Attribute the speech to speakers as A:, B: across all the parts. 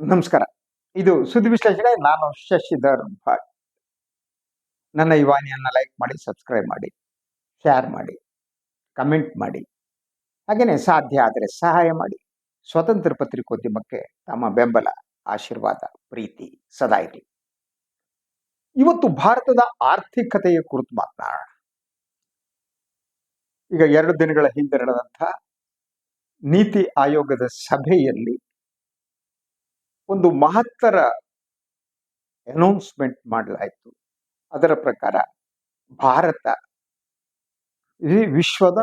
A: ನಮಸ್ಕಾರ. ಇದು ಸುದ್ದಿ ವಿಶ್ಲೇಷಣೆ. ನಾನು ಶಶಿಧರ್ ಭಟ್ ನನ್ನ ಈ ಲೈಕ್ ಮಾಡಿ ಸಬ್ಸ್ಕ್ರೈಬ್ ಮಾಡಿ ಶೇರ್ ಮಾಡಿ ಕಮೆಂಟ್ ಮಾಡಿ. ಹಾಗೆಯೇ ಸಾಧ್ಯ ಆದರೆ ಸಹಾಯ ಮಾಡಿ. ಸ್ವತಂತ್ರ ಪತ್ರಿಕೋದ್ಯಮಕ್ಕೆ ತಮ್ಮ ಬೆಂಬಲ, ಆಶೀರ್ವಾದ, ಪ್ರೀತಿ ಸದಾ ಇರಲಿ. ಇವತ್ತು ಭಾರತದ ಆರ್ಥಿಕತೆಯ ಕುರಿತು ಮಾತನಾಡೋಣ ಈಗ ಎರಡು ದಿನಗಳ ಹಿಂದೆ ನಡೆದಂಥ ನೀತಿ ಆಯೋಗದ ಸಭೆಯಲ್ಲಿ ಒಂದು ಮಹತ್ತರ ಅನೌನ್ಸ್ಮೆಂಟ್ ಮಾಡಲಾಯಿತು. ಅದರ ಪ್ರಕಾರ ಭಾರತ ಈ ವಿಶ್ವದ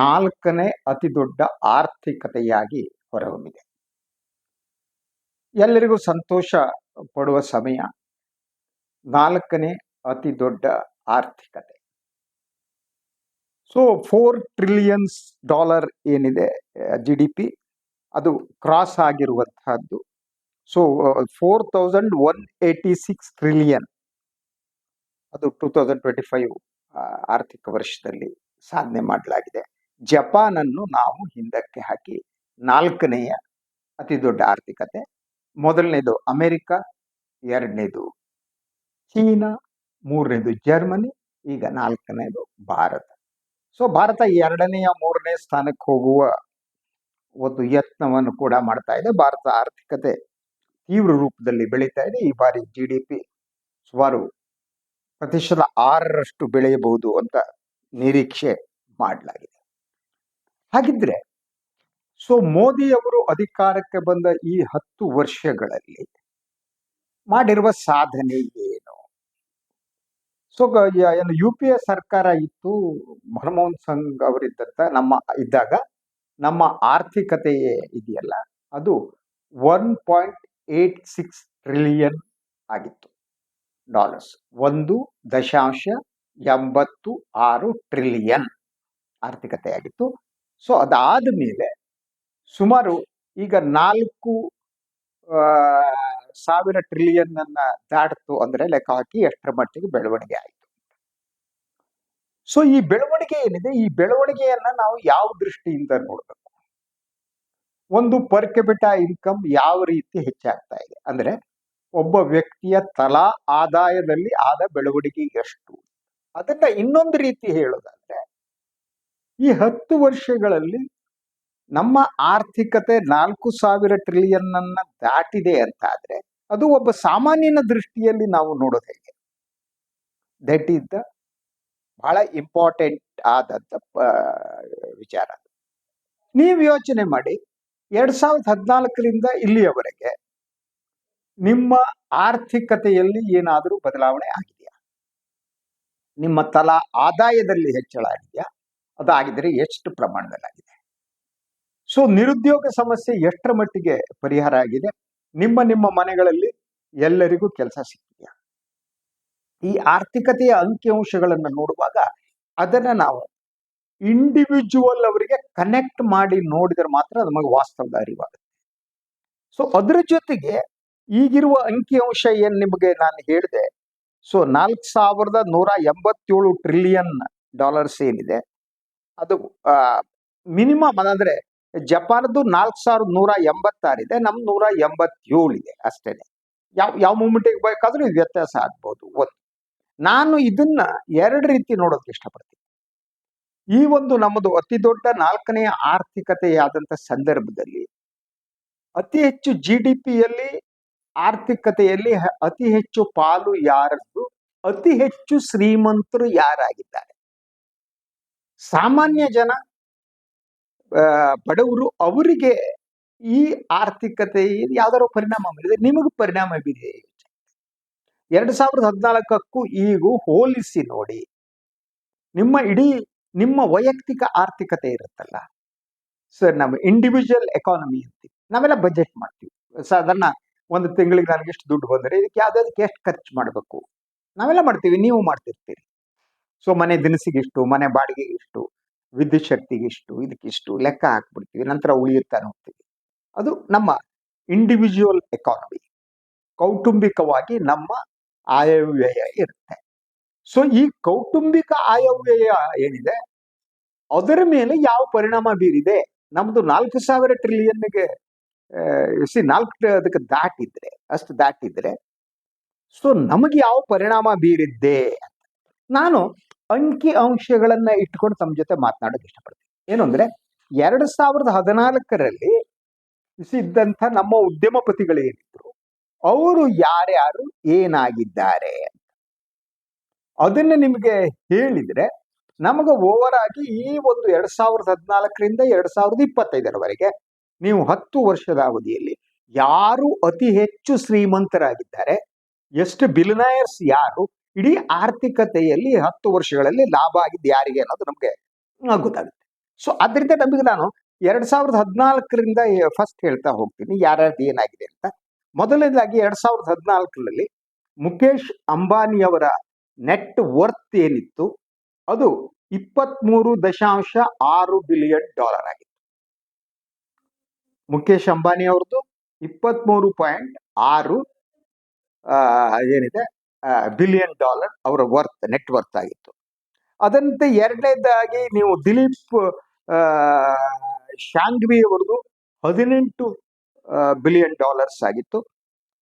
A: ನಾಲ್ಕನೇ ಅತಿ ದೊಡ್ಡ ಆರ್ಥಿಕತೆಯಾಗಿ ಹೊರಹೊಮ್ಮಿದೆ. ಎಲ್ಲರಿಗೂ ಸಂತೋಷ ಪಡುವ ಸಮಯ ನಾಲ್ಕನೇ ಅತಿ ದೊಡ್ಡ ಆರ್ಥಿಕತೆ. ಸೊ ಫೋರ್ ಟ್ರಿಲಿಯನ್ಸ್ ಡಾಲರ್ ಏನಿದೆ ಜಿ ಡಿ ಪಿ ಅದು cross ಆಗಿರುವಂತಹದ್ದು so four thousand one eighty six trillion ಅದು ಟೂ ತೌಸಂಡ್ ಟ್ವೆಂಟಿ ಫೈವ್ ಆರ್ಥಿಕ ವರ್ಷದಲ್ಲಿ ಸಾಧನೆ ಮಾಡಲಾಗಿದೆ. ಜಪಾನನ್ನು ನಾವು ಹಿಂದಕ್ಕೆ ಹಾಕಿ ನಾಲ್ಕನೆಯ ಅತಿ ದೊಡ್ಡ ಆರ್ಥಿಕತೆ. ಮೊದಲನೇದು ಅಮೆರಿಕ, ಎರಡನೇದು ಚೀನಾ, ಮೂರನೇದು ಜರ್ಮನಿ, ಈಗ ನಾಲ್ಕನೇದು ಭಾರತ. ಸೊ ಭಾರತ ಎರಡನೆಯ ಮೂರನೇ ಸ್ಥಾನಕ್ಕೆ ಹೋಗುವ ಒಂದು ಯತ್ನವನ್ನು ಕೂಡ ಮಾಡ್ತಾ ಇದೆ. ಭಾರತ ಆರ್ಥಿಕತೆ ತೀವ್ರ ರೂಪದಲ್ಲಿ ಬೆಳೀತಾ ಇದೆ. ಈ ಬಾರಿ ಜಿ ಡಿ ಪಿ ಸುಮಾರು ಪ್ರತಿಶತ ಆರರಷ್ಟು ಬೆಳೆಯಬಹುದು ಅಂತ ನಿರೀಕ್ಷೆ ಮಾಡಲಾಗಿದೆ. ಹಾಗಿದ್ರೆ ಸೊ ಮೋದಿ ಅವರು ಅಧಿಕಾರಕ್ಕೆ ಬಂದ ಈ ಹತ್ತು ವರ್ಷಗಳಲ್ಲಿ ಮಾಡಿರುವ ಸಾಧನೆ ಏನು? ಸೊ ಏನು ಯು ಪಿ ಎ ಸರ್ಕಾರ ಇತ್ತು, ಮನಮೋಹನ್ ಸಿಂಗ್ ಅವರಿದ್ದಂತ ನಮ್ಮ, ಇದ್ದಾಗ ನಮ್ಮ ಆರ್ಥಿಕತೆ ಇದೆಯಲ್ಲ. ಅದು one point eight six trillion ಆಗಿತ್ತು. ಡಾಲರ್ಸ್. ಒಂದು ದಶಾಂಶ ಎಂಬತ್ತು ಆರು ಟ್ರಿಲಿಯನ್ ಆರ್ಥಿಕತೆ ಆಗಿತ್ತು ಸೊ ಅದಾದ ಮೇಲೆ ಸುಮಾರು ಈಗ ನಾಲ್ಕು ಸಾವಿರ ಟ್ರಿಲಿಯನ್ ಅನ್ನ ದಾಟಿತು ಅಂದ್ರೆ ಲೆಕ್ಕ ಹಾಕಿ ಎಷ್ಟರ ಮಟ್ಟಿಗೆ ಬೆಳವಣಿಗೆ ಆಯಿತು. ಸೊ, ಈ ಬೆಳವಣಿಗೆ ಏನಿದೆ? ಈ ಬೆಳವಣಿಗೆಯನ್ನ ನಾವು ಯಾವ ದೃಷ್ಟಿಯಿಂದ ನೋಡಬೇಕು? ಒಂದು ಪರ್ ಕೆಪಿಟ ಇನ್ಕಮ್ ಯಾವ ರೀತಿ ಹೆಚ್ಚಾಗ್ತಾ ಇದೆ? ಅಂದ್ರೆ ಒಬ್ಬ ವ್ಯಕ್ತಿಯ ತಲಾ ಆದಾಯದಲ್ಲಿ ಆದ ಬೆಳವಣಿಗೆ ಎಷ್ಟು? ಅದನ್ನ ಇನ್ನೊಂದು ರೀತಿ ಹೇಳೋದಾದ್ರೆ, ಈ ಹತ್ತು ವರ್ಷಗಳಲ್ಲಿ ನಮ್ಮ ಆರ್ಥಿಕತೆ ನಾಲ್ಕು ಸಾವಿರ ಟ್ರಿಲಿಯನ್ ಅನ್ನ ದಾಟಿದೆ ಅಂತ ಆದ್ರೆ ಅದು ಒಬ್ಬ ಸಾಮಾನ್ಯನ ದೃಷ್ಟಿಯಲ್ಲಿ ನಾವು ನೋಡೋದು ಹೇಗೆ? ದಟ್ ಈಸ್ ದ ಬಹಳ ಇಂಪಾರ್ಟೆಂಟ್ ಆದಂತ ವಿಚಾರ. ನೀವು ಯೋಚನೆ ಮಾಡಿ. ಎರಡ್ ಸಾವಿರದ ಹದಿನಾಲ್ಕರಿಂದ ಇಲ್ಲಿಯವರೆಗೆ ನಿಮ್ಮ ಆರ್ಥಿಕತೆಯಲ್ಲಿ ಏನಾದರೂ ಬದಲಾವಣೆ ಆಗಿದೆಯಾ? ನಿಮ್ಮ ತಲಾ ಆದಾಯದಲ್ಲಿ ಹೆಚ್ಚಳ ಆಗಿದೆಯಾ? ಅದಾಗಿದ್ರೆ ಎಷ್ಟು ಪ್ರಮಾಣದಲ್ಲಾಗಿದೆ? ಸೊ, ನಿರುದ್ಯೋಗ ಸಮಸ್ಯೆ ಎಷ್ಟರ ಮಟ್ಟಿಗೆ ಪರಿಹಾರ ಆಗಿದೆ? ನಿಮ್ಮ ನಿಮ್ಮ ಮನೆಗಳಲ್ಲಿ ಎಲ್ಲರಿಗೂ ಕೆಲಸ ಸಿಕ್ಕಿದೆಯಾ? ಈ ಆರ್ಥಿಕತೆಯ ಅಂಕಿಅಂಶಗಳನ್ನು ನೋಡುವಾಗ ಅದನ್ನ ನಾವು ಇಂಡಿವಿಜುವಲ್ ಅವರಿಗೆ ಕನೆಕ್ಟ್ ಮಾಡಿ ನೋಡಿದ್ರೆ ಮಾತ್ರ ನಮಗೆ ವಾಸ್ತವದ ಅರಿವಾಗುತ್ತೆ. ಸೊ ಅದರ ಜೊತೆಗೆ ಈಗಿರುವ ಅಂಕಿಅಂಶ ಏನ್ ನಿಮಗೆ ನಾನು ಹೇಳಿದೆ ಸೊ ನಾಲ್ಕು ಸಾವಿರದ ನೂರ ಎಂಬತ್ತೇಳು ಟ್ರಿಲಿಯನ್ ಡಾಲರ್ಸ್ ಏನಿದೆ, ಅದು ಮಿನಿಮಮ್ ಅಂದ್ರೆ ಜಪಾನ್ದು ನಾಲ್ಕು ಸಾವಿರದ ನೂರ ಎಂಬತ್ತಾರಿದೆ ನಮ್ ನೂರ ಎಂಬತ್ತೇಳು ಇದೆ ಅಷ್ಟೇನೆ. ಯಾವ ಯಾವ ಮೂಮೆಂಟಿಗೆ ಬೇಕಾದರೂ ವ್ಯತ್ಯಾಸ ಆಗ್ಬೋದು ಒಂದು. ನಾನು ಇದನ್ನ ಎರಡು ರೀತಿ ನೋಡೋದಕ್ಕೆ ಇಷ್ಟಪಡ್ತೀನಿ. ಈ ಒಂದು ನಮ್ಮದು ಅತಿ ದೊಡ್ಡ ನಾಲ್ಕನೆಯ ಆರ್ಥಿಕತೆಯಾದಂತ ಸಂದರ್ಭದಲ್ಲಿ ಅತಿ ಹೆಚ್ಚು ಜಿ ಡಿ ಪಿಯಲ್ಲಿ ಆರ್ಥಿಕತೆಯಲ್ಲಿ ಅತಿ ಹೆಚ್ಚು ಪಾಲು ಯಾರದ್ದು? ಅತಿ ಹೆಚ್ಚು ಶ್ರೀಮಂತರು ಯಾರಾಗಿದ್ದಾರೆ? ಸಾಮಾನ್ಯ ಜನ ಬಡವರು ಅವರಿಗೆ ಈ ಆರ್ಥಿಕತೆ ಯಾವ್ದಾದ್ರು ಪರಿಣಾಮ ಬೀರಿದೆ ನಿಮಗೂ ಪರಿಣಾಮ ಬೀರಿದೆ. ಎರಡ್ ಸಾವಿರದ ಹದಿನಾಲ್ಕಕ್ಕೂ ಈಗೂ ಹೋಲಿಸಿ ನೋಡಿ. ನಿಮ್ಮ ಇಡೀ ನಿಮ್ಮ ವೈಯಕ್ತಿಕ ಆರ್ಥಿಕತೆ ಇರುತ್ತಲ್ಲ. ಸರ್ ನಮ್ಮ ಇಂಡಿವಿಜುವಲ್ ಎಕಾನಮಿ ಅಂತೀವಿ. ನಾವೆಲ್ಲ ಬಜೆಟ್ ಮಾಡ್ತೀವಿ. ಸಾಧಾರಣ ಒಂದು ತಿಂಗಳಿಗೆ ನನಗೆ ಎಷ್ಟು ದುಡ್ಡು ಬಂದರೆ ಇದಕ್ಕೆ ಯಾವ್ದಾದಕ್ಕೆ ಎಷ್ಟು ಖರ್ಚು ಮಾಡಬೇಕು? ನಾವೆಲ್ಲ ಮಾಡ್ತೀವಿ, ನೀವು ಮಾಡ್ತಿರ್ತೀರಿ. ಸೊ ಮನೆ ದಿನಸಿಗೆ ಇಷ್ಟು, ಮನೆ ಬಾಡಿಗೆಗೆ ಇಷ್ಟು, ವಿದ್ಯುತ್ ಶಕ್ತಿಗೆ ಇಷ್ಟು ಇದಕ್ಕಿಷ್ಟು ಲೆಕ್ಕ ಹಾಕ್ಬಿಡ್ತೀವಿ, ನಂತರ ಉಳಿಯುತ್ತಾ ಹೋಗ್ತೀವಿ ಅದು ನಮ್ಮ ಇಂಡಿವಿಜುವಲ್ ಎಕಾನಮಿ ಕೌಟುಂಬಿಕವಾಗಿ ನಮ್ಮ ಆಯವ್ಯಯ ಇರುತ್ತೆ. ಸೊ ಈ ಕೌಟುಂಬಿಕ ಆಯವ್ಯಯ ಏನಿದೆ, ಅದರ ಮೇಲೆ ಯಾವ ಪರಿಣಾಮ ಬೀರಿದೆ? ನಮ್ದು ನಾಲ್ಕು ಸಾವಿರ ಟ್ರಿಲಿಯನ್ಗೆ ಸಿ ನಾಲ್ಕು, ಅದಕ್ಕೆ ದಾಟಿದ್ರೆ, ಅಷ್ಟು ದಾಟಿದ್ರೆ ಸೊ ನಮಗೆ ಯಾವ ಪರಿಣಾಮ ಬೀರಿದ್ದೆ ನಾನು ಅಂಕಿ ಅಂಶಗಳನ್ನ ಇಟ್ಕೊಂಡು ತಮ್ಮ ಜೊತೆ ಮಾತನಾಡೋಕೆ ಇಷ್ಟಪಡ್ತೀನಿ. ಏನು ಅಂದ್ರೆ ಎರಡು ಸಾವಿರದ ಹದಿನಾಲ್ಕರಲ್ಲಿ ಇದ್ದಂಥ ನಮ್ಮ ಉದ್ಯಮಪತಿಗಳು ಏನಿದ್ರು ಅವರು ಯಾರ್ಯಾರು ಏನಾಗಿದ್ದಾರೆ. ಅದನ್ನ ನಿಮಗೆ ಹೇಳಿದ್ರೆ ನಮಗೆ ಓವರ್ ಆಗಿ ಈ ಒಂದು ಎರಡ್ ಸಾವಿರದ ಹದಿನಾಲ್ಕರಿಂದ ಎರಡ್ ಸಾವಿರದ ಇಪ್ಪತ್ತೈದರವರೆಗೆ ನೀವು ಹತ್ತು ವರ್ಷದ ಅವಧಿಯಲ್ಲಿ ಯಾರು ಅತಿ ಹೆಚ್ಚು ಶ್ರೀಮಂತರಾಗಿದ್ದಾರೆ, ಎಷ್ಟು ಬಿಲಿನಯರ್ಸ್ ಯಾರು, ಇಡೀ ಆರ್ಥಿಕತೆಯಲ್ಲಿ ಹತ್ತು ವರ್ಷಗಳಲ್ಲಿ ಲಾಭ ಆಗಿದ್ದು ಯಾರಿಗೆ ಅನ್ನೋದು ನಮಗೆ ಗೊತ್ತಾಗುತ್ತೆ. ಸೊ ಅದರಿಂದ ನಮಗೆ ನಾನು ಎರಡ್ ಸಾವಿರದ ಹದಿನಾಲ್ಕರಿಂದ ಫಸ್ಟ್ ಹೇಳ್ತಾ ಹೋಗ್ತೀನಿ, ಯಾರ್ಯಾರ್ದು ಏನಾಗಿದೆ ಅಂತ. ಮೊದಲನೇದಾಗಿ ಎರಡ್ ಸಾವಿರದ ಹದಿನಾಲ್ಕರಲ್ಲಿ ಮುಖೇಶ್ ಅಂಬಾನಿಯವರ ನೆಟ್ ವರ್ತ್ ಏನಿತ್ತು? ಅದು ಇಪ್ಪತ್ಮೂರು ದಶಾಂಶ ಆರು ಬಿಲಿಯನ್ ಡಾಲರ್ ಆಗಿತ್ತು. ಮುಖೇಶ್ ಅಂಬಾನಿ ಅವ್ರದ್ದು ಇಪ್ಪತ್ಮೂರು ಪಾಯಿಂಟ್ ಆರು ಏನಿದೆ ಬಿಲಿಯನ್ ಡಾಲರ್ ಅವರ ವರ್ತ್ ನೆಟ್ ವರ್ತ್ ಆಗಿತ್ತು. ಅದಂತೆ ಎರಡನೇದಾಗಿ ನೀವು ದಿಲೀಪ್ ಶಾಂಗ್ವಿ ಶಾಂಘ್ವಿ ಅವರದು ಹದಿನೆಂಟು ಬಿಲಿಯನ್ ಡಾಲರ್ಸ್ ಆಗಿತ್ತು.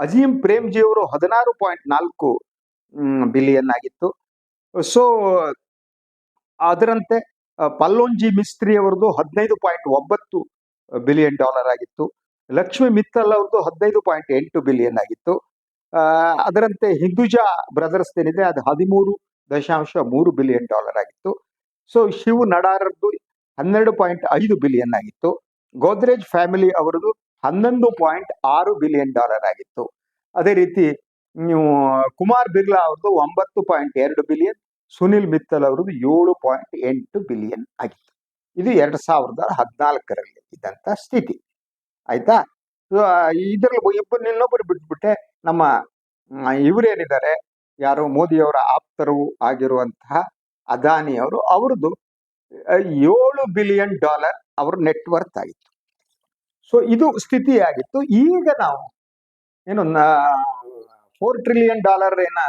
A: ಅಜೀಂ ಪ್ರೇಮ್ಜಿ ಅವರು ಹದಿನಾರು ಪಾಯಿಂಟ್ ನಾಲ್ಕು ಬಿಲಿಯನ್ ಆಗಿತ್ತು ಸೊ ಅದರಂತೆ ಪಲ್ಲೋನ್ಜಿ ಮಿಸ್ತ್ರಿ ಅವರದು ಹದಿನೈದು ಪಾಯಿಂಟ್ ಒಂಬತ್ತು ಬಿಲಿಯನ್ ಡಾಲರ್ ಆಗಿತ್ತು. ಲಕ್ಷ್ಮಿ ಮಿತ್ತಲ್ ಅವ್ರದ್ದು ಹದಿನೈದು ಪಾಯಿಂಟ್ ಎಂಟು ಬಿಲಿಯನ್ ಆಗಿತ್ತು. ಅದರಂತೆ ಹಿಂದೂಜಾ ಬ್ರದರ್ಸ್ ಏನಿದೆ, ಅದು ಹದಿಮೂರು ದಶಾಂಶ ಮೂರು ಬಿಲಿಯನ್ ಡಾಲರ್ ಆಗಿತ್ತು. ಸೊ ಶಿವ್ ನಡಾರದ್ದು ಹನ್ನೆರಡು ಪಾಯಿಂಟ್ ಐದು ಬಿಲಿಯನ್ ಆಗಿತ್ತು. ಗೋದ್ರೇಜ್ ಫ್ಯಾಮಿಲಿ ಅವರದು ಹನ್ನೊಂದು ಪಾಯಿಂಟ್ ಆರು ಬಿಲಿಯನ್ ಡಾಲರ್ ಆಗಿತ್ತು. ಅದೇ ರೀತಿ ನೀವು ಕುಮಾರ್ ಬಿರ್ಲಾ ಅವ್ರದ್ದು ಒಂಬತ್ತು ಪಾಯಿಂಟ್ ಎರಡು ಬಿಲಿಯನ್, ಸುನಿಲ್ ಮಿತ್ತಲ್ ಅವ್ರದ್ದು ಏಳು ಪಾಯಿಂಟ್ ಎಂಟು ಬಿಲಿಯನ್ ಆಗಿತ್ತು. ಇದು ಎರಡು ಸಾವಿರದ ಹದಿನಾಲ್ಕರಲ್ಲಿ ಇದ್ದಂತ ಸ್ಥಿತಿ. ಆಯ್ತಾ? ಇದರಲ್ಲಿ ಇಬ್ಬರು ಇನ್ನೊಬ್ಬರು ಬಿಟ್ಬಿಟ್ಟೆ ನಮ್ಮ ಇವರೇನಿದ್ದಾರೆ? ಯಾರು? ಮೋದಿಯವರ ಆಪ್ತರು ಆಗಿರುವಂತಹ ಅದಾನಿ ಅವರು, ಅವ್ರದ್ದು ಏಳು ಬಿಲಿಯನ್ ಡಾಲರ್ ಅವ್ರ ನೆಟ್ವರ್ತ್ ಆಗಿತ್ತು. ಸೊ, ಇದು ಸ್ಥಿತಿ ಆಗಿತ್ತು ಈಗ ನಾವು, ಏನು ಫೋರ್ ಟ್ರಿಲಿಯನ್ ಡಾಲರ್ ಏನ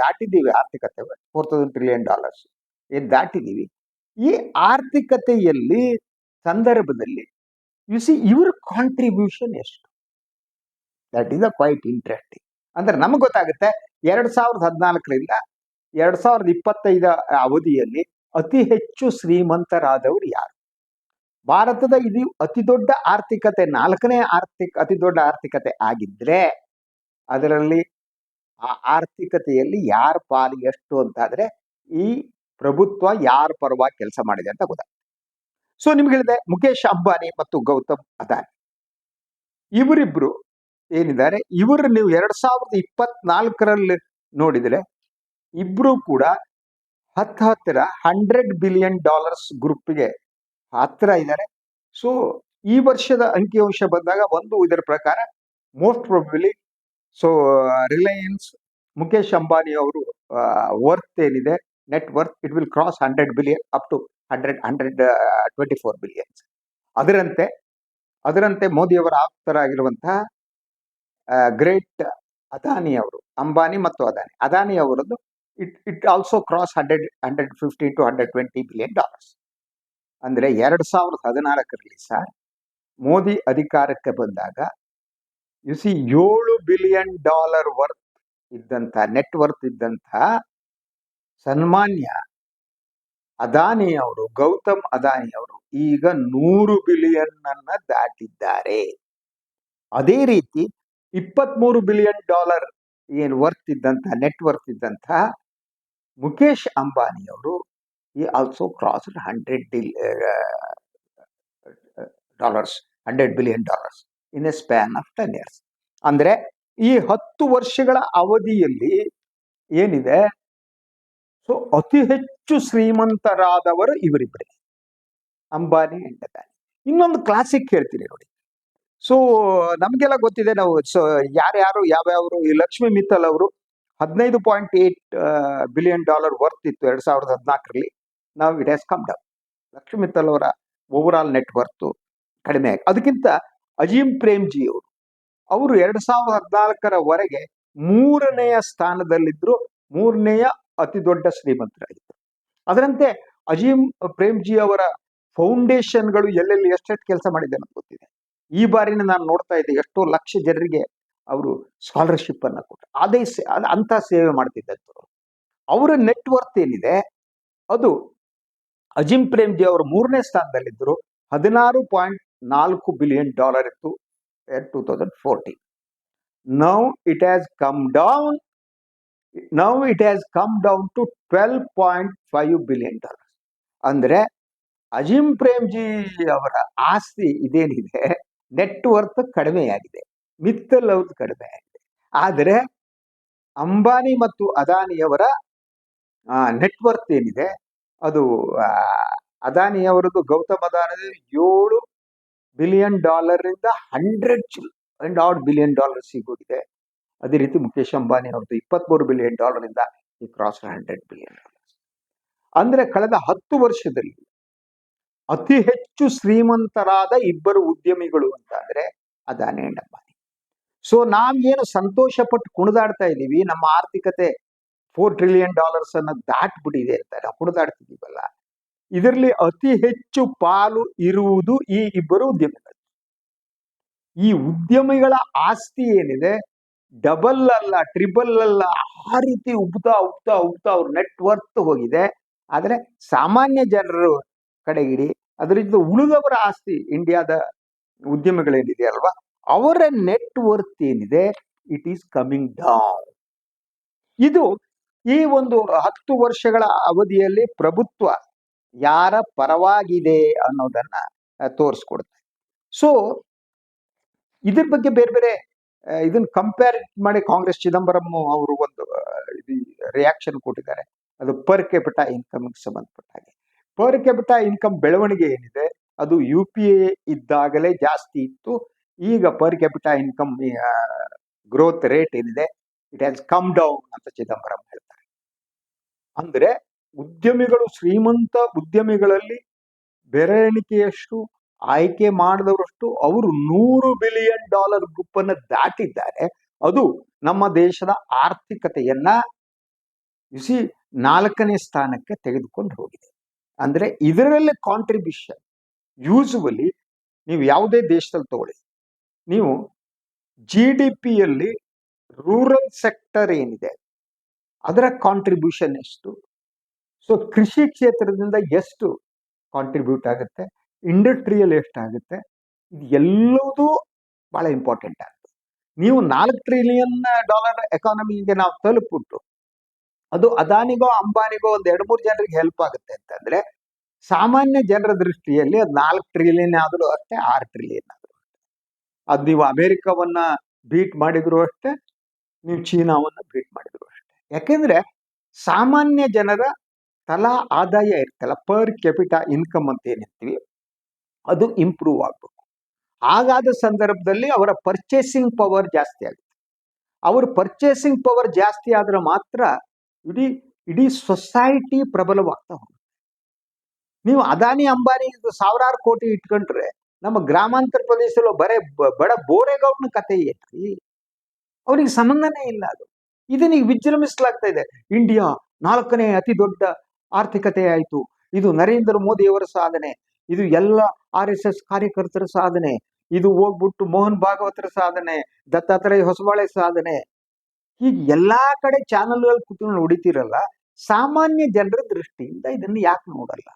A: ದಾಟಿದ್ದೀವಿ ಆರ್ಥಿಕತೆ ಫೋರ್ ತೌಸಂಡ್ ಟ್ರಿಲಿಯನ್ ಡಾಲರ್ಸ್ ಏನ್ ದಾಟಿದ್ದೀವಿ? ಈ ಆರ್ಥಿಕತೆಯಲ್ಲಿ ಸಂದರ್ಭದಲ್ಲಿ ಯು ಸಿ ಇವ್ರ ಕಾಂಟ್ರಿಬ್ಯೂಷನ್ ಎಷ್ಟು? That is a quite interesting ಅಂದ್ರೆ ನಮಗೆ ಗೊತ್ತಾಗುತ್ತೆ, ಎರಡ್ ಸಾವಿರದ ಹದಿನಾಲ್ಕರಿಂದ ಎರಡ್ ಸಾವಿರದ ಇಪ್ಪತ್ತೈದ ಅವಧಿಯಲ್ಲಿ ಅತಿ ಹೆಚ್ಚು ಶ್ರೀಮಂತರಾದವರು ಯಾರು? ಭಾರತದ ಇದು ಅತಿ ದೊಡ್ಡ ಆರ್ಥಿಕತೆ, ನಾಲ್ಕನೇ ಆರ್ಥಿಕ, ಅತಿ ದೊಡ್ಡ ಆರ್ಥಿಕತೆ ಆಗಿದ್ರೆ, ಅದರಲ್ಲಿ ಆ ಆರ್ಥಿಕತೆಯಲ್ಲಿ ಯಾರ ಪಾಲು ಎಷ್ಟು ಅಂತಾದ್ರೆ ಈ ಪ್ರಭುತ್ವ ಯಾರ ಪರವಾಗಿ ಕೆಲಸ ಮಾಡಿದೆ ಅಂತ ಗೊತ್ತಾಗುತ್ತೆ ಸೊ ನಿಮ್ಗೆ ಹೇಳಿದೆ ಮುಖೇಶ್ ಅಂಬಾನಿ ಮತ್ತು ಗೌತಮ್ ಅದಾನಿ. ಇವರಿಬ್ರು ಏನಿದ್ದಾರೆ, ಇವರು ನೀವು ಎರಡ್ ಸಾವಿರದ ಇಪ್ಪತ್ನಾಲ್ಕರಲ್ಲಿ ನೋಡಿದ್ರೆ ಇಬ್ರು ಕೂಡ ಹತ್ತು ಹತ್ತಿರ ಹಂಡ್ರೆಡ್ ಬಿಲಿಯನ್ ಡಾಲರ್ಸ್ ಗ್ರೂಪ್ಗೆ ಹತ್ತಿರ ಇದ್ದಾರೆ. ಸೊ ಈ ವರ್ಷದ ಅಂಕಿಅಂಶ ಬಂದಾಗ ಒಂದು ಇದರ ಪ್ರಕಾರ most probably so Reliance Mukesh Ambani ಅವರು ವರ್ತ್ ಏನಿದೆ? Net worth it will cross hundred billion up to hundred hundred twenty four billions ಅದರಂತೆ ಅದರಂತೆ ಮೋದಿಯವರ ಆಪ್ತರಾಗಿರುವಂತಹ ಗ್ರೇಟ್ ಅದಾನಿ ಅವರು ಅಂಬಾನಿ ಮತ್ತು ಅದಾನಿ ಅದಾನಿ ಅವರದ್ದು it it also cross hundred hundred fifty to hundred twenty billion dollars ಅಂದರೆ ಎರಡು ಸಾವಿರದ ಹದಿನಾಲ್ಕರಲ್ಲಿ ಸರ್ ಮೋದಿ ಅಧಿಕಾರಕ್ಕೆ ಬಂದಾಗ ಯು ಸಿ ಏಳು ಬಿಲಿಯನ್ ಡಾಲರ್ ವರ್ತ್ ಇದ್ದಂಥ ನೆಟ್ ವರ್ತ್ ಇದ್ದಂಥ ಸನ್ಮಾನ್ಯ ಅದಾನಿ ಅವರು, ಗೌತಮ್ ಅದಾನಿ ಅವರು ಈಗ ನೂರು ಬಿಲಿಯನ್ ಅನ್ನ ದಾಟಿದ್ದಾರೆ. ಅದೇ ರೀತಿ ಇಪ್ಪತ್ಮೂರು ಬಿಲಿಯನ್ ಡಾಲರ್ ಏನು ವರ್ತ್ ಇದ್ದಂಥ ನೆಟ್ ವರ್ತ್ ಇದ್ದಂಥ ಮುಖೇಶ್ ಅಂಬಾನಿ ಅವರು ಈ also crossed hundred dill dollars hundred billion dollars in a span of ten years ಅಂದ್ರೆ ಈ ಹತ್ತು ವರ್ಷಗಳ ಅವಧಿಯಲ್ಲಿ ಏನಿದೆ? ಸೊ, ಅತಿ ಹೆಚ್ಚು ಶ್ರೀಮಂತರಾದವರು ಇವರಿಬ್ಬರೇ ಅಂಬಾನಿ ಅಂಡ್ ಅದಾನಿ. ಇನ್ನೊಂದು ಕ್ಲಾಸಿಕ್ ಹೇಳ್ತೀನಿ ನೋಡಿ. ಸೊ ನಮಗೆಲ್ಲ ಗೊತ್ತಿದೆ ನಾವು, ಸೊ, ಯಾರ್ಯಾರು, ಯಾವ್ಯಾವರು, ಈ ಲಕ್ಷ್ಮಿ ಮಿತ್ತಲ್ ಅವರು ಹದಿನೈದು point eight billion dollar worth ಇತ್ತು ಎರಡ್ ಸಾವಿರದ ಹದಿನಾಲ್ಕರಲ್ಲಿ. ನಾವು it has come down Lakshmi Mittal ಅವರ ಓವರ್ ಆಲ್ ನೆಟ್ ವರ್ತು ಕಡಿಮೆ ಅದಕ್ಕಿಂತ ಅಜೀಂ ಪ್ರೇಮ್ಜಿ ಅವರು ಅವರು ಎರಡ್ ಸಾವಿರದ ಹದಿನಾಲ್ಕರವರೆಗೆ ಮೂರನೆಯ ಸ್ಥಾನದಲ್ಲಿದ್ರು ಮೂರನೆಯ ಅತಿ ದೊಡ್ಡ ಶ್ರೀಮಂತರಾಗಿದ್ದರು. ಅದರಂತೆ ಅಜೀಂ ಪ್ರೇಮ್ಜಿ ಅವರ ಫೌಂಡೇಶನ್ಗಳು ಎಲ್ಲೆಲ್ಲಿ ಎಷ್ಟೆಷ್ಟು ಕೆಲಸ ಮಾಡಿದೆ ಅಂತ ಗೊತ್ತಿದೆ. ಈ ಬಾರಿನ ನಾನು ನೋಡ್ತಾ ಇದ್ದೆ ಎಷ್ಟೋ ಲಕ್ಷ ಜನರಿಗೆ ಅವರು ಸ್ಕಾಲರ್ಶಿಪ್ ಅನ್ನ ಕೊಟ್ಟರು ಅದೇ ಸೇ- ಅಂಥ ಅಂತ ಸೇವೆ ಮಾಡ್ತಿದ್ದಂಥವ್ರು ಅವರ. ನೆಟ್ವರ್ತ್ ಏನಿದೆ? ಅದು ಅಜಿಂ ಪ್ರೇಮ್ಜಿ ಅವರು ಮೂರನೇ ಸ್ಥಾನದಲ್ಲಿದ್ದರು. ಹದಿನಾರು ಪಾಯಿಂಟ್ ನಾಲ್ಕು ಬಿಲಿಯನ್ ಡಾಲರ್ ಇತ್ತು two thousand fourteen now it has come down now it has come down to twelve point five billion dollar ಅಂದರೆ ಅಜಿಂ ಪ್ರೇಮ್ಜಿ ಅವರ ಆಸ್ತಿ ಇದೇನಿದೆ? ನೆಟ್ವರ್ತ್ ಕಡಿಮೆಯಾಗಿದೆ ಮಿತ್ತಲ್ ಅವ್ರದ್ದು ಕಡಿಮೆ ಆಗಿದೆ ಆದರೆ ಅಂಬಾನಿ ಮತ್ತು ಅದಾನಿಯವರ ನೆಟ್ವರ್ತ್ ಏನಿದೆ? ಅದು ಅದಾನಿಯವರದ್ದು ಗೌತಮ್ ಅದಾನಿ ಏಳು ಬಿಲಿಯನ್ ಡಾಲರ್ ಇಂದ hundred and odd billion dollar ಸಿಗೋಗಿದೆ. ಅದೇ ರೀತಿ ಮುಖೇಶ್ ಅಂಬಾನಿ ಅವ್ರದ್ದು ಇಪ್ಪತ್ಮೂರು ಬಿಲಿಯನ್ ಡಾಲರ್ ಇಂದ ಈ ಕ್ರಾಸ್ ಹಂಡ್ರೆಡ್ ಬಿಲಿಯನ್ ಡಾಲರ್ ಅಂದ್ರೆ ಕಳೆದ ಹತ್ತು ವರ್ಷದಲ್ಲಿ ಅತಿ ಹೆಚ್ಚು ಶ್ರೀಮಂತರಾದ ಇಬ್ಬರು ಉದ್ಯಮಿಗಳು ಅಂತ ಅಂದ್ರೆ ಅದಾನಿ ಅಂಡ್ ಅಂಬಾನಿ. ಸೊ ನಾವೇನು ಸಂತೋಷ ಪಟ್ಟು ಕುಣಿದಾಡ್ತಾ ಇದ್ದೀವಿ, ನಮ್ಮ ಆರ್ಥಿಕತೆ ಫೋರ್ ಟ್ರಿಲಿಯನ್ ಡಾಲರ್ಸ್ ಅನ್ನ ದಾಟ್ಬಿಟ್ಟಿದೆ ಅಂತ ನಾವು ಕುಣಿದಾಡ್ತಿದೀವಲ್ಲ ಇದರಲ್ಲಿ ಅತಿ ಹೆಚ್ಚು ಪಾಲು ಇರುವುದು ಈ ಇಬ್ಬರು ಉದ್ಯಮಿಗಳು. ಈ ಉದ್ಯಮಿಗಳ ಆಸ್ತಿ ಏನಿದೆ? ಡಬಲ್ ಅಲ್ಲ, ಟ್ರಿಬಲ್ ಅಲ್ಲ, ಆ ರೀತಿ ಉಬ್ತಾ ಉಬ್ತಾ ಉಬ್ತಾ ಅವ್ರ ನೆಟ್ವರ್ತ್ ಹೋಗಿದೆ. ಆದರೆ ಸಾಮಾನ್ಯ ಜನರು ಕಡೆಗಿಡಿ, ಅದರಿಂದ ಉಳಿದವರ ಆಸ್ತಿ ಇಂಡಿಯಾದ ಉದ್ಯಮಿಗಳೇನಿದೆ ಅಲ್ವಾ? ಅವರ ನೆಟ್ವರ್ತ್ ಏನಿದೆ? ಇಟ್ ಈಸ್ ಕಮಿಂಗ್ ಡೌನ್ ಇದು ಈ ಒಂದು ಹತ್ತು ವರ್ಷಗಳ ಅವಧಿಯಲ್ಲಿ ಪ್ರಭುತ್ವ. ಯಾರ ಪರವಾಗಿದೆ ಅನ್ನೋದನ್ನ ತೋರಿಸ್ಕೊಡುತ್ತೆ ಸೊ ಇದ್ರ ಬಗ್ಗೆ ಬೇರೆ ಬೇರೆ ಇದನ್ನ ಕಂಪೇರ್ ಮಾಡಿ ಕಾಂಗ್ರೆಸ್ ಚಿದಂಬರಂ ಅವರು ಒಂದು ರಿಯಾಕ್ಷನ್ ಕೊಟ್ಟಿದ್ದಾರೆ. ಅದು ಪರ್ ಕೆಪಿಟಾ ಇನ್ಕಮ್ ಸಂಬಂಧಪಟ್ಟ ಹಾಗೆ. ಪರ್ ಕೆಪಿಟಾ ಇನ್ಕಮ್ ಬೆಳವಣಿಗೆ ಏನಿದೆ, ಅದು ಯು ಪಿ ಎ ಇದ್ದಾಗಲೇ ಜಾಸ್ತಿ ಇತ್ತು. ಈಗ per capita income growth rate ಏನಿದೆ ಇಟ್ ಹ್ಯಾಸ್ ಕಮ್ ಡೌನ್ ಅಂತ ಚಿದಂಬರಂ ಹೇಳ್ತಾರೆ. ಅಂದ್ರೆ ಉದ್ಯಮಿಗಳು ಶ್ರೀಮಂತ ಉದ್ಯಮಿಗಳಲ್ಲಿ ಬೆರಳಿಕೆಯಷ್ಟು ಆಯ್ಕೆ ಮಾಡಿದವರಷ್ಟು ಅವರು ನೂರು ಬಿಲಿಯನ್ ಡಾಲರ್ ಗುಪ್ಪನ್ನು ದಾಟಿದ್ದಾರೆ. ಅದು ನಮ್ಮ ದೇಶದ ಆರ್ಥಿಕತೆಯನ್ನ ಬಿಸಿ ನಾಲ್ಕನೇ ಸ್ಥಾನಕ್ಕೆ ತೆಗೆದುಕೊಂಡು ಹೋಗಿದೆ. ಅಂದ್ರೆ ಇದರಲ್ಲಿ ಕಾಂಟ್ರಿಬ್ಯೂಷನ್ ಯೂಸುವಲಿ ನೀವು ಯಾವುದೇ ದೇಶದಲ್ಲಿ ತಗೊಳ್ಳಿ, ನೀವು ಜಿ ಡಿ ಪಿಯಲ್ಲಿ ರೂರಲ್ ಸೆಕ್ಟರ್ ಏನಿದೆ, ಅದರ ಕಾಂಟ್ರಿಬ್ಯೂಷನ್ ಎಷ್ಟು? ಸೊ ಕೃಷಿ ಕ್ಷೇತ್ರದಿಂದ ಎಷ್ಟು ಕಾಂಟ್ರಿಬ್ಯೂಟ್ ಆಗುತ್ತೆ? ಇಂಡಸ್ಟ್ರಿಯಲ್ ಎಷ್ಟಾಗುತ್ತೆ ಇದು ಎಲ್ಲದೂ ಬಹಳ ಇಂಪಾರ್ಟೆಂಟ್ ಆಗುತ್ತೆ ನೀವು ನಾಲ್ಕು ಟ್ರಿಲಿಯನ್ ಡಾಲರ್ ಎಕಾನಮಿಗೆ ನಾವು ತಲುಪಿಬಿಟ್ಟು, ಅದು ಅದಾನಿಗೋ, ಅಂಬಾನಿಗೋ ಒಂದು ಎರಡು ಮೂರು ಜನರಿಗೆ ಹೆಲ್ಪ್ ಆಗುತ್ತೆ ಅಂತಂದ್ರೆ, ಸಾಮಾನ್ಯ ಜನರ ದೃಷ್ಟಿಯಲ್ಲಿ ಅದು ನಾಲ್ಕು ಟ್ರಿಲಿಯನ್ ಆದರೂ ಅಷ್ಟೇ, ಆರು ಟ್ರಿಲಿಯನ್ ಆದರೂ ಅಷ್ಟೇ. ಅದು ನೀವು ಅಮೆರಿಕವನ್ನ ಬೀಟ್ ಮಾಡಿದ್ರು ಅಷ್ಟೇ, ನೀವು ಚೀನಾವನ್ನ ಬೀಟ್ ಮಾಡಿದ್ರು ಅಷ್ಟೇ. ಯಾಕೆಂದ್ರೆ, ಸಾಮಾನ್ಯ ಜನರ ತಲಾ ಆದಾಯ ಇರ್ತಲ್ಲ ಪರ್ ಕೆಪಿಟಾ ಇನ್ಕಮ್ ಅಂತ ಏನಿರ್ತೀವಿ ಅದು ಇಂಪ್ರೂವ್ ಆಗಬೇಕು. ಹಾಗಾದ ಸಂದರ್ಭದಲ್ಲಿ ಅವರ ಪರ್ಚೇಸಿಂಗ್ ಪವರ್ ಜಾಸ್ತಿ ಆಗುತ್ತೆ. ಅವ್ರ ಪರ್ಚೇಸಿಂಗ್ ಪವರ್ ಜಾಸ್ತಿ ಆದ್ರೆ ಮಾತ್ರ ಇಡೀ ಇಡೀ ಸೊಸೈಟಿ ಪ್ರಬಲವಾಗ್ತಾ ಹೋಗುತ್ತೆ. ನೀವು ಅದಾನಿ ಅಂಬಾನಿ ಸಾವಿರಾರು ಕೋಟಿ ಇಟ್ಕೊಂಡ್ರೆ, ನಮ್ಮ ಗ್ರಾಮಾಂತರ ಪ್ರದೇಶದಲ್ಲಿ ಬರೇ ಬಡ ಬೋರೆಗೌಡನ ಕತೆ ಏನ್ರಿ? ಅವ್ರಿಗೆ ಸಂಬಂಧನೇ ಇಲ್ಲ ಅದು. ಇದನ್ನೀಗ ವಿಜೃಂಭಿಸಲಾಗ್ತಾ ಇದೆ. ಇಂಡಿಯಾ ನಾಲ್ಕನೇ ಅತಿ ದೊಡ್ಡ ಆರ್ಥಿಕತೆ ಆಯಿತು. ಇದು ನರೇಂದ್ರ ಮೋದಿಯವರ ಸಾಧನೆ. ಇದು ಎಲ್ಲ ಆರ್ ಎಸ್ ಎಸ್ ಕಾರ್ಯಕರ್ತರ ಸಾಧನೆ. ಇದು ಹೋಗ್ಬಿಟ್ಟು ಮೋಹನ್ ಭಾಗವತರ ಸಾಧನೆ, ದತ್ತಾತ್ರೇಯ ಹೊಸಬಾಳೆ ಸಾಧನೆ. ಹೀಗೆ ಎಲ್ಲಾ ಕಡೆ ಚಾನಲ್ಗಳು ಕುತ್ಕೊಂಡು ಹೊಡಿತಿರಲ್ಲ ಸಾಮಾನ್ಯ ಜನರ ದೃಷ್ಟಿಯಿಂದ ಇದನ್ನ ಯಾಕೆ ನೋಡಲ್ಲ?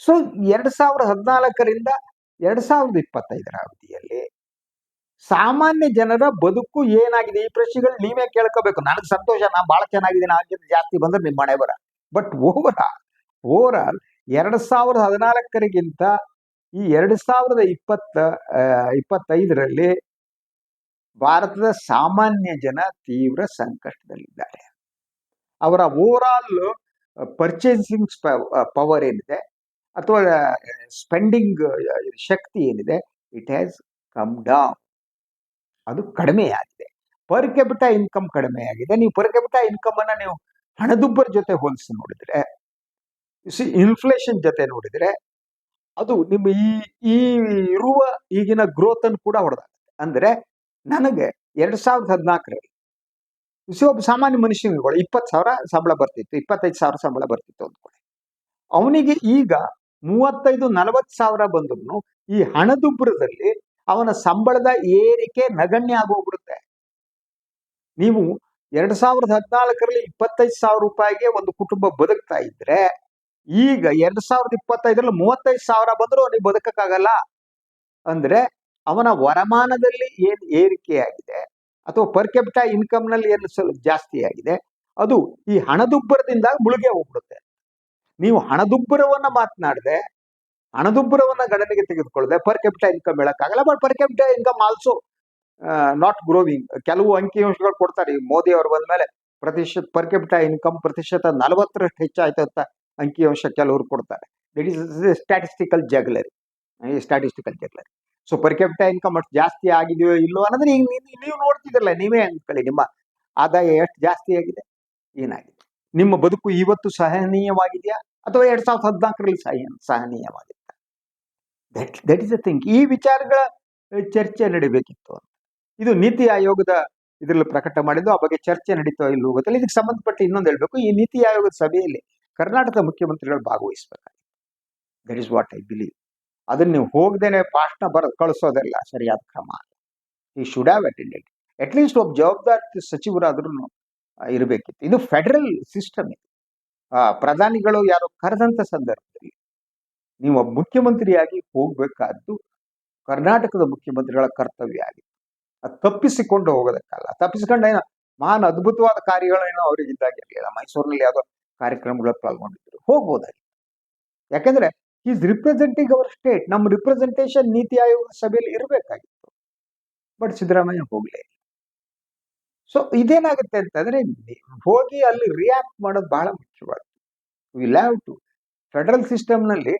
A: ಸೊ ಎರಡ್ ಸಾವಿರದ ಹದಿನಾಲ್ಕರಿಂದ ಎರಡ್ ಸಾವಿರದ ಇಪ್ಪತ್ತೈದರ ಅವಧಿಯಲ್ಲಿ ಸಾಮಾನ್ಯ ಜನರ ಬದುಕು ಏನಾಗಿದೆ? ಈ ಪ್ರಶ್ನೆಗಳು ನೀವೇ ಕೇಳ್ಕೋಬೇಕು. ನನಗೆ ಸಂತೋಷ, ನಾನು ಬಹಳ ಚೆನ್ನಾಗಿದ್ದೀನಿ. ಆಗಿದ್ದು ಜಾಸ್ತಿ ಬಂದ್ರೆ ನಿಮ್ಮ ಮನೆ ಬರ. But over all over all ಎರಡ್ ಸಾವಿರದ ಹದಿನಾಲ್ಕರಿಗಿಂತ ಈ ಎರಡು ಸಾವಿರದ ಇಪ್ಪತ್ತ ಇಪ್ಪತ್ತೈದರಲ್ಲಿ ಭಾರತದ ಸಾಮಾನ್ಯ ಜನ ತೀವ್ರ ಸಂಕಷ್ಟದಲ್ಲಿದ್ದಾರೆ. ಅವರ ಓವರ್ ಆಲ್ ಪರ್ಚೇಸಿಂಗ್ ಪವರ್ ಏನಿದೆ ಅಥವಾ ಸ್ಪೆಂಡಿಂಗ್ ಶಕ್ತಿ ಏನಿದೆ ಇಟ್ ಹ್ಯಾಸ್ ಕಮ್ ಡೌನ್ ಅದು ಕಡಿಮೆಯಾಗಿದೆ. ಪರ್ ಕ್ಯಾಪಿಟಾ ಇನ್ಕಮ್ ಕಡಿಮೆಯಾಗಿದೆ. ನೀವು ಪರ್ ಕ್ಯಾಪಿಟಾ ಇನ್ಕಮ್ ಅನ್ನ ನೀವು ಹಣದುಬ್ಬರ ಜೊತೆ ಹೋಲಿಸಿ ನೋಡಿದ್ರೆ ಇನ್ಫ್ಲೇಷನ್ ಜೊತೆ ನೋಡಿದ್ರೆ, ಅದು ನಿಮ್ಮ ಈ ಈ ಇರುವ ಈಗಿನ ಗ್ರೋತ್ ಅನ್ನು ಕೂಡ ಹೊಡೆದಾಗುತ್ತೆ ಅಂದ್ರೆ ನನಗೆ ಎರಡ್ ಸಾವಿರದ ಹದಿನಾಲ್ಕರಲ್ಲಿ ಒಬ್ಬ ಸಾಮಾನ್ಯ ಮನುಷ್ಯನಿಗಳು ಇಪ್ಪತ್ತು ಸಾವಿರ ಸಂಬಳ ಬರ್ತಿತ್ತು, ಇಪ್ಪತ್ತೈದು ಸಾವಿರ ಸಂಬಳ ಬರ್ತಿತ್ತು ಅಂದ್ಕೊಳ್ಳಿ. ಅವನಿಗೆ ಈಗ ಮೂವತ್ತೈದು, ನಲವತ್ತು ಸಾವಿರ ಬಂದ್ರು ಈ ಹಣದುಬ್ಬರದಲ್ಲಿ ಅವನ ಸಂಬಳದ ಏರಿಕೆ ನಗಣ್ಯ ಆಗೋಗ್ಬಿಡುತ್ತೆ. ನೀವು ಎರಡ್ ಸಾವಿರದ ಹದಿನಾಲ್ಕರಲ್ಲಿ ಇಪ್ಪತ್ತೈದು ಸಾವಿರ ರೂಪಾಯಿಗೆ ಒಂದು ಕುಟುಂಬ ಬದುಕ್ತಾ ಇದ್ರೆ, ಈಗ ಎರಡ್ ಸಾವಿರದ ಇಪ್ಪತ್ತೈದರಲ್ಲಿ ಮೂವತ್ತೈದು ಸಾವಿರ ಬಂದರೂ ಅವನಿಗೆ ಬದುಕಕ್ಕಾಗಲ್ಲ. ಅಂದ್ರೆ ಅವನ ವರಮಾನದಲ್ಲಿ ಏನ್ ಏರಿಕೆ ಆಗಿದೆ ಅಥವಾ ಪರ್ ಕೆಪಿಟ ಇನ್ಕಮ್ನಲ್ಲಿ ಏನು ಸ್ವಲ್ಪ ಜಾಸ್ತಿ ಆಗಿದೆ, ಅದು ಈ ಹಣದುಬ್ಬರದಿಂದ ಮುಳುಗೆ ಹೋಗ್ಬಿಡುತ್ತೆ. ನೀವು ಹಣದುಬ್ಬರವನ್ನ ಮಾತನಾಡದೆ, ಹಣದುಬ್ಬರವನ್ನ ಗಣನೆಗೆ ತೆಗೆದುಕೊಳ್ಳದೆ ಪರ್ ಕ್ಯಾಪಿಟಾ ಇನ್ಕಮ್ ಹೇಳಕ್ಕಾಗಲ್ಲ but per capita income also not growing ಕೆಲವು ಅಂಕಿಅಂಶಗಳು ಕೊಡ್ತಾರೆ. ಈ ಮೋದಿ ಅವರು ಬಂದ್ಮೇಲೆ ಪ್ರತಿಶತ ಪರ್ ಕ್ಯಾಪಿಟಲ್ ಇನ್ಕಮ್ ಪ್ರತಿಶತ ನಲವತ್ತರಷ್ಟು ಹೆಚ್ಚಾಯ್ತು ಅಂತ ಅಂಕಿಅಂಶ ಕೆಲವರು ಕೊಡ್ತಾರೆ. That is statistical jugglery statistical jugglery so per capital income ಅಷ್ಟು ಜಾಸ್ತಿ ಆಗಿದೆಯೋ ಇಲ್ಲೋ ಅನ್ನೋದನ್ನ ಈಗ ನೀವು- ನೋಡ್ತಿದ್ರಲ್ಲ, ನೀವೇ ಅಂದ್ಕೊಳ್ಳಿ. ನಿಮ್ಮ ಆದಾಯ ಎಷ್ಟು ಜಾಸ್ತಿ ಆಗಿದೆ? ಏನಾಗಿದೆ? ನಿಮ್ಮ ಬದುಕು ಇವತ್ತು ಸಹನೀಯವಾಗಿದೆಯಾ? ಅಥವಾ ಎರಡ್ ಸಾವಿರದ ಹದಿನಾಲ್ಕರಲ್ಲಿ ಸಹ, ಸಹನೀಯವಾಗಿತ್ತ? That that is a thing ಈ ವಿಚಾರಗಳ ಚರ್ಚೆ ನಡಿಬೇಕಿತ್ತು ಅಂತ. ಇದು ನೀತಿ ಆಯೋಗದ ಇದರಲ್ಲಿ ಪ್ರಕಟ ಮಾಡಿದ್ದು, ಆ ಬಗ್ಗೆ ಚರ್ಚೆ ನಡೀತೋ ಇಲ್ಲವೋ ಗೊತ್ತಿಲ್ಲ ಇದಕ್ಕೆ ಸಂಬಂಧಪಟ್ಟ ಇನ್ನೊಂದು ಹೇಳ್ಬೇಕು. ಈ ನೀತಿ ಆಯೋಗದ ಸಭೆಯಲ್ಲಿ ಕರ್ನಾಟಕದ ಮುಖ್ಯಮಂತ್ರಿಗಳು ಭಾಗವಹಿಸಬೇಕಾಗಿತ್ತು that is what I believe ಅದನ್ನ ನೀವು ಹೋಗದೇನೆ ಭಾಷಣ ಬರ, ಕಳಿಸೋದಲ್ಲ ಸರಿಯಾದ ಕ್ರಮ ಈ should have attended at least ಒಬ್ಬ ಜವಾಬ್ದಾರಿ ಸಚಿವರಾದ್ರೂ ಇರಬೇಕಿತ್ತು. ಇದು ಫೆಡರಲ್ ಸಿಸ್ಟಮ್ ಇದು. ಪ್ರಧಾನಿಗಳು ಯಾರು ಕರೆದಂತ ಸಂದರ್ಭದಲ್ಲಿ ನೀವು ಮುಖ್ಯಮಂತ್ರಿಯಾಗಿ ಹೋಗಬೇಕಾದ್ದು ಕರ್ನಾಟಕದ ಮುಖ್ಯಮಂತ್ರಿಗಳ ಕರ್ತವ್ಯ ಆಗಿತ್ತು ಅದು ತಪ್ಪಿಸಿಕೊಂಡು ಹೋಗೋದಕ್ಕಲ್ಲ. ತಪ್ಪಿಸಿಕೊಂಡು ಏನೋ ಮಹಾನ್ ಅದ್ಭುತವಾದ ಕಾರ್ಯಗಳೇನೋ ಅವರಿಗೆ ಇದ್ದಾಗಿರಲಿಲ್ಲ ಮೈಸೂರಿನಲ್ಲಿ ಯಾವುದೋ ಕಾರ್ಯಕ್ರಮಗಳಲ್ಲಿ ಪಾಲ್ಗೊಂಡಿದ್ರು. ಹೋಗ್ಬೋದಾಗಿತ್ತು. ಯಾಕಂದ್ರೆ ಈಸ್ ರಿಪ್ರೆಸೆಂಟಿಂಗ್ ಅವರ್ ಸ್ಟೇಟ್ ನಮ್ಮ ರಿಪ್ರೆಸೆಂಟೇಷನ್ ನೀತಿ ಆಯೋಗ ಸಭೆಯಲ್ಲಿ ಇರಬೇಕಾಗಿತ್ತು. ಬಟ್ ಸಿದ್ದರಾಮಯ್ಯ ಹೋಗ್ಲೇ ಸೊ ಇದೇನಾಗುತ್ತೆ ಅಂತಂದ್ರೆ ಹೋಗಿ ಅಲ್ಲಿ ರಿಯಾಕ್ಟ್ ಮಾಡೋದು ಬಹಳ ಮುಖ್ಯವಾಗುತ್ತೆ ವಿಲ್ ಹ್ಯಾವ್ ಟು ಫೆಡರಲ್ ಸಿಸ್ಟಮ್ನಲ್ಲಿ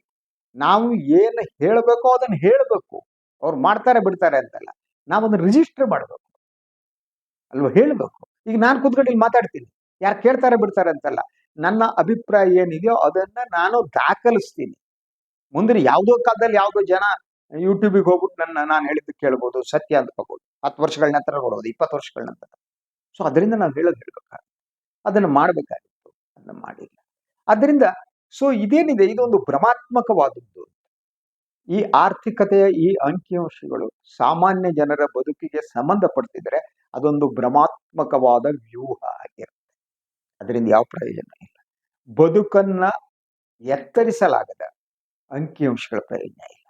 A: ನಾವು ಏನು ಹೇಳಬೇಕೋ ಅದನ್ನ ಹೇಳಬೇಕು. ಅವ್ರು ಮಾಡ್ತಾರೆ ಬಿಡ್ತಾರೆ ಅಂತಲ್ಲ. ನಾವು ಅದನ್ನ ರಿಜಿಸ್ಟರ್ ಮಾಡಬೇಕು. ಅಲ್ವಾ? ಹೇಳಬೇಕು. ಈಗ ನಾನು ಕೂತ್ಕೊಂಡು ಇಲ್ಲಿ ಮಾತಾಡ್ತೀನಿ. ಯಾರು ಕೇಳ್ತಾರೆ ಬಿಡ್ತಾರೆ ಅಂತಲ್ಲ. ನನ್ನ ಅಭಿಪ್ರಾಯ ಏನಿದೆಯೋ ಅದನ್ನ ನಾನು ದಾಖಲಿಸ್ತೀನಿ. ಮುಂದಿನ ಯಾವುದೋ ಕಾಲದಲ್ಲಿ ಯಾವುದೋ ಜನ ಯೂಟ್ಯೂಬಿಗೆ ಹೋಗ್ಬಿಟ್ಟು ನನ್ನ ನಾನು ಹೇಳಿದ್ದು ಕೇಳ್ಬೋದು, ಸತ್ಯ ಅಂತ ಹೋಗೋದು ಹತ್ತು ವರ್ಷಗಳ ನಂತರ ನೋಡೋದು ಇಪ್ಪತ್ತು ವರ್ಷಗಳ ನಂತರ. ಸೊ ಅದರಿಂದ ನಾವು ಹೇಳೋದು ಹೇಳ್ಬೇಕಾಗುತ್ತೆ ಅದನ್ನು ಮಾಡಬೇಕಾಗಿತ್ತು. ಅದನ್ನ ಮಾಡಿಲ್ಲ. ಅದರಿಂದ ಸೊ ಇದೇನಿದೆ? ಇದೊಂದು ಭ್ರಮಾತ್ಮಕವಾದದ್ದು. ಈ ಆರ್ಥಿಕತೆಯ ಈ ಅಂಕಿಅಂಶಗಳು ಸಾಮಾನ್ಯ ಜನರ ಬದುಕಿಗೆ ಸಂಬಂಧಪಡ್ತಿದ್ರೆ ಅದೊಂದು ಭ್ರಮಾತ್ಮಕವಾದ ವ್ಯೂಹ ಆಗಿರುತ್ತೆ. ಅದರಿಂದ ಯಾವ ಪ್ರಯೋಜನ ಇಲ್ಲ. ಬದುಕನ್ನ ಎತ್ತರಿಸಲಾಗದ ಅಂಕಿಅಂಶಗಳ ಪ್ರಯೋಜನ ಇಲ್ಲ.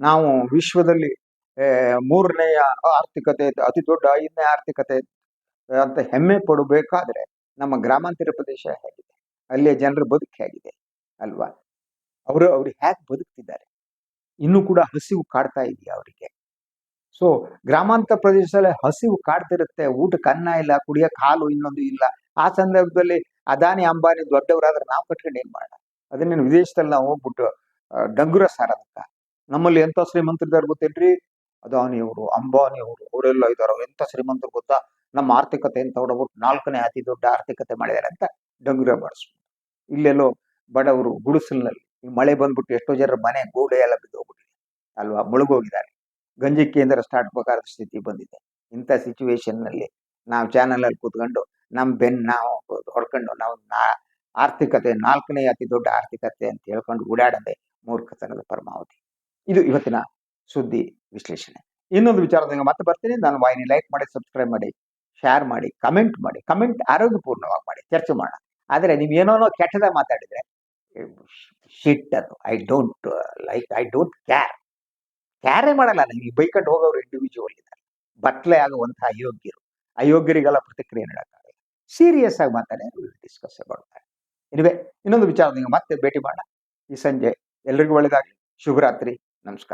A: ನಾವು ವಿಶ್ವದಲ್ಲಿ ಮೂರನೆಯ ಆರ್ಥಿಕತೆ, ಅತಿ ದೊಡ್ಡ ಐದನೇ ಆರ್ಥಿಕತೆ ಅಂತ ಹೆಮ್ಮೆ ಪಡಬೇಕಾದ್ರೆ ನಮ್ಮ ಗ್ರಾಮಾಂತರ ಪ್ರದೇಶ ಹೇಗಿದೆ. ಅಲ್ಲಿಯ ಜನರ ಬದುಕು ಹೇಗಿದೆ ಅಲ್ವಾ? ಅವರು, ಅವ್ರು ಹೇಗೆ ಬದುಕ್ತಿದ್ದಾರೆ? ಇನ್ನೂ ಕೂಡ ಹಸಿವು ಕಾಡ್ತಾ ಇದೆಯಾ ಅವರಿಗೆ? ಸೊ ಗ್ರಾಮಾಂತರ ಪ್ರದೇಶದಲ್ಲಿ ಹಸಿವು ಕಾಡ್ತಿರುತ್ತೆ. ಊಟಕ್ಕೆ ಅನ್ನ ಇಲ್ಲ ಕುಡಿಯಕ್ಕೆ ಹಾಲು ಇನ್ನೊಂದು ಇಲ್ಲ. ಆ ಸಂದರ್ಭದಲ್ಲಿ ಅದಾನಿ ಅಂಬಾನಿ ದೊಡ್ಡವರಾದ್ರೆ ನಾವು ಕಟ್ಕೊಂಡು ಏನ್ ಮಾಡೋಣ? ಅದನ್ನೇನು ವಿದೇಶದಲ್ಲಿ ನಾವು ಹೋಗ್ಬಿಟ್ಟು ಡಂಗುರ ಸಾರದಕ್ಕ. ನಮ್ಮಲ್ಲಿ ಎಂತ ಶ್ರೀಮಂತರಿದ್ದಾರೆ ಗೊತ್ತೇನ್ರಿ? ಅದಾನಿ ಅವರು, ಅಂಬಾನಿ ಅವರು, ಅವರೆಲ್ಲ ಇದಾರ. ಎಂತ ಶ್ರೀಮಂತರು ಗೊತ್ತಾ? ನಮ್ಮ ಆರ್ಥಿಕತೆ ಅಂತ ಹೊಡಬಿಟ್ಟು ನಾಲ್ಕನೇ ಅತಿ ದೊಡ್ಡ ಆರ್ಥಿಕತೆ ಮಾಡಿದ್ದಾರೆ ಅಂತ ಡಂಗುರ ಬಾರಿಸ್ಬಿಟ್ಟು ಇಲ್ಲೆಲ್ಲೋ ಬಡವರು ಗುಡಿಸಲಿನಲ್ಲಿ ಮಳೆ ಬಂದ್ಬಿಟ್ಟು ಎಷ್ಟೋ ಜನರ ಮನೆ ಗೋಡೆ ಎಲ್ಲ ಬಿದ್ದೋಗ್ಬಿಟ್ಟಿದೆ. ಅಲ್ವಾ, ಮುಳುಗೋಗಿದ್ದಾರೆ. ಗಂಜಿ ಕೇಂದ್ರ ಸ್ಟಾರ್ಟ್ ಬೇಕಾದ ಸ್ಥಿತಿ ಬಂದಿದೆ. ಇಂಥ ಸಿಚುವೇಶನ್ನಲ್ಲಿ ನಾವು ಚಾನಲಲ್ಲಿ ಕೂತ್ಕೊಂಡು ನಮ್ಮ ಬೆನ್ ನಾವು ಹೊಡ್ಕೊಂಡು ನಾವು ನಾ- ಆರ್ಥಿಕತೆ, ನಾಲ್ಕನೇ ಅತಿ ದೊಡ್ಡ ಆರ್ಥಿಕತೆ ಅಂತ ಹೇಳ್ಕೊಂಡು ಓಡಾಡದೆ ಮೂರ್ಖತನದ ಪರಮಾವಧಿ. ಇದು ಇವತ್ತಿನ ಸುದ್ದಿ ವಿಶ್ಲೇಷಣೆ. ಇನ್ನೊಂದು ವಿಚಾರದಾಗ ಮತ್ತೆ ಬರ್ತೀನಿ. ನಾನು ವಾಹಿನಿ ಲೈಕ್ ಮಾಡಿ, ಸಬ್ಸ್ಕ್ರೈಬ್ ಮಾಡಿ ಶೇರ್ ಮಾಡಿ ಕಮೆಂಟ್ ಮಾಡಿ. ಕಮೆಂಟ್ ಆರೋಗ್ಯಪೂರ್ಣವಾಗಿ ಮಾಡಿ. ಚರ್ಚೆ ಮಾಡೋಣ. ಆದರೆ ನೀವು ಏನೋ ಕೆಟ್ಟದ ಮಾತಾಡಿದರೆ ಶಿಟ್ ಅದು. I don't like I don't care ಕ್ಯಾರೇ ಮಾಡಲ್ಲ ಈ ಬೈಕಂಡು ಹೋಗೋರು ಇಂಡಿವಿಜುವಲ್ ಇದ್ದಾರೆ. ಬಟ್ಲೆ ಆಗುವಂತಹ ಅಯೋಗ್ಯರು. ಅಯೋಗ್ಯರಿಗೆಲ್ಲ ಪ್ರತಿಕ್ರಿಯೆ ನೀಡೋಕ್ಕಾಗಲ್ಲ. ಸೀರಿಯಸ್ ಆಗಿ ಮಾತಾಡಿ ಡಿಸ್ಕಸ್ ಮಾಡ್ತಾರೆ ಇದುವೇ ಇನ್ನೊಂದು ವಿಚಾರ, ನೀವು ಮತ್ತೆ ಭೇಟಿ ಮಾಡೋಣ. ಈ ಸಂಜೆ ಎಲ್ರಿಗೂ ಒಳ್ಳೆಯದಾಗಲಿ ಶುಭರಾತ್ರಿ. ನಮಸ್ಕಾರ.